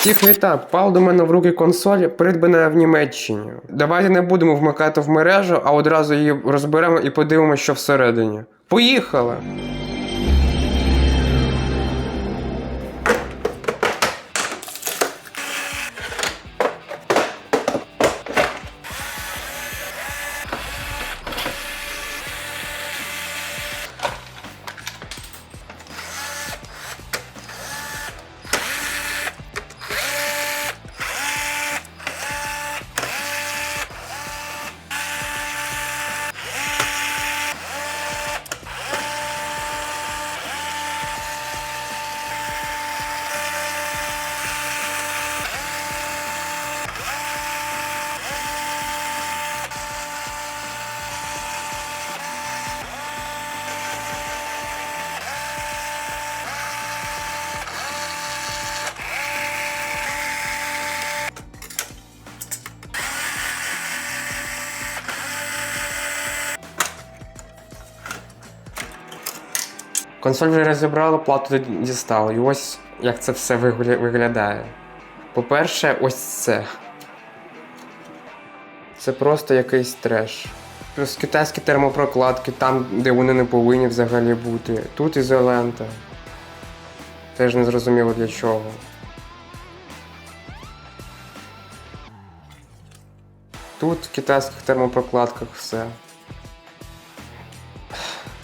Всіх так, впав до мене в руки консоль, придбана в Німеччині. Давайте не будемо вмикати в мережу, а одразу її розберемо і подивимося, що всередині. Поїхали! Консоль вже розібрала, плату дістала. І ось як це все виглядає. По-перше, ось це. Це просто якийсь треш. Плюс китайські термопрокладки там, де вони не повинні взагалі бути. Тут ізолента. Теж не зрозуміло для чого. Тут в китайських термопрокладках все.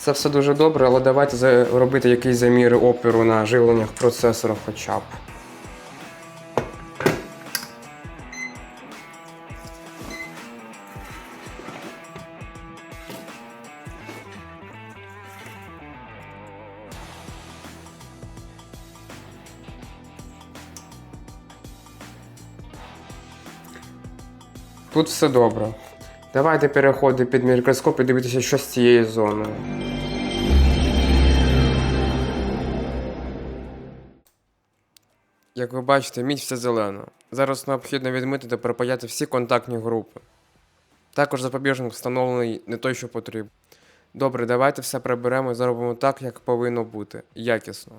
Це все дуже добре, але давайте робити якісь заміри опіру на живленнях процесора хоча б. Тут все добре. Давайте переходимо під мікроскоп і дивитися, що з цією зоною. Як ви бачите, мідь все зелено. Зараз необхідно відмити та припаяти всі контактні групи. Також запобіжник встановлений не той, що потрібно. Добре, давайте все приберемо і зробимо так, як повинно бути. Якісно.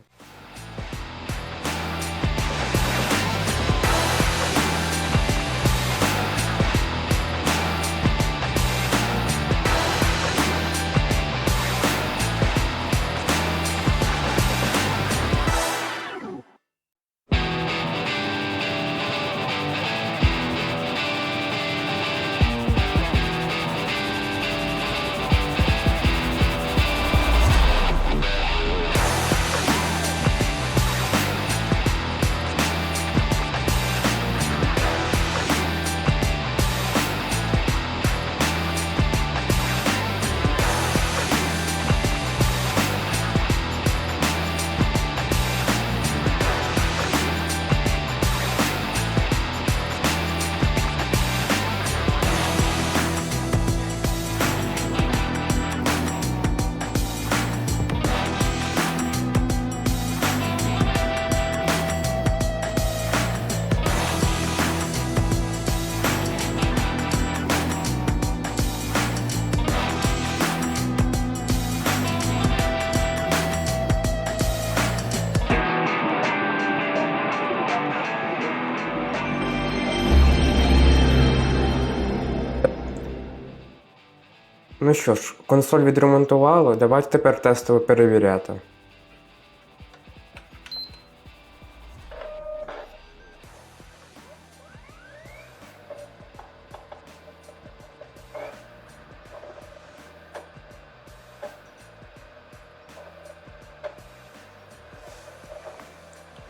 Ну що ж, консоль відремонтували, давайте тепер тестово перевіряти.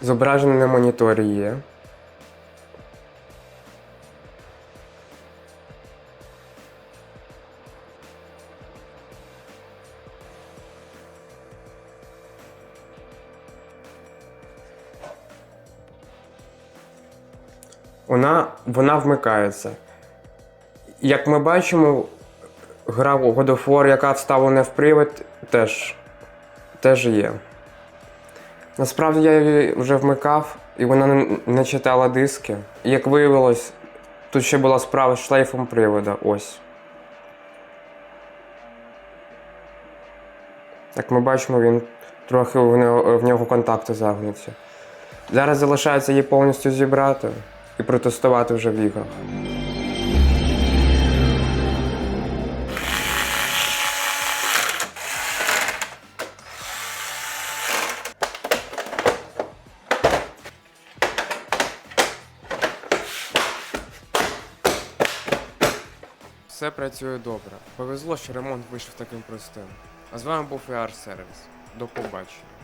Зображення на моніторі є. Вона, вона вмикається. Як ми бачимо, гра God of War, яка вставлена в привід, теж, теж є. Насправді я її вже вмикав, і вона не, читала диски. І як виявилось, тут ще була справа з шлейфом привода. Ось. Як ми бачимо, він трохи в нього, в нього контакти загнуті. Зараз залишається її повністю зібрати і протестувати вже в іграх. Все працює добре. Повезло, що ремонт вийшов таким простим. А з вами був ER Service. До побачення.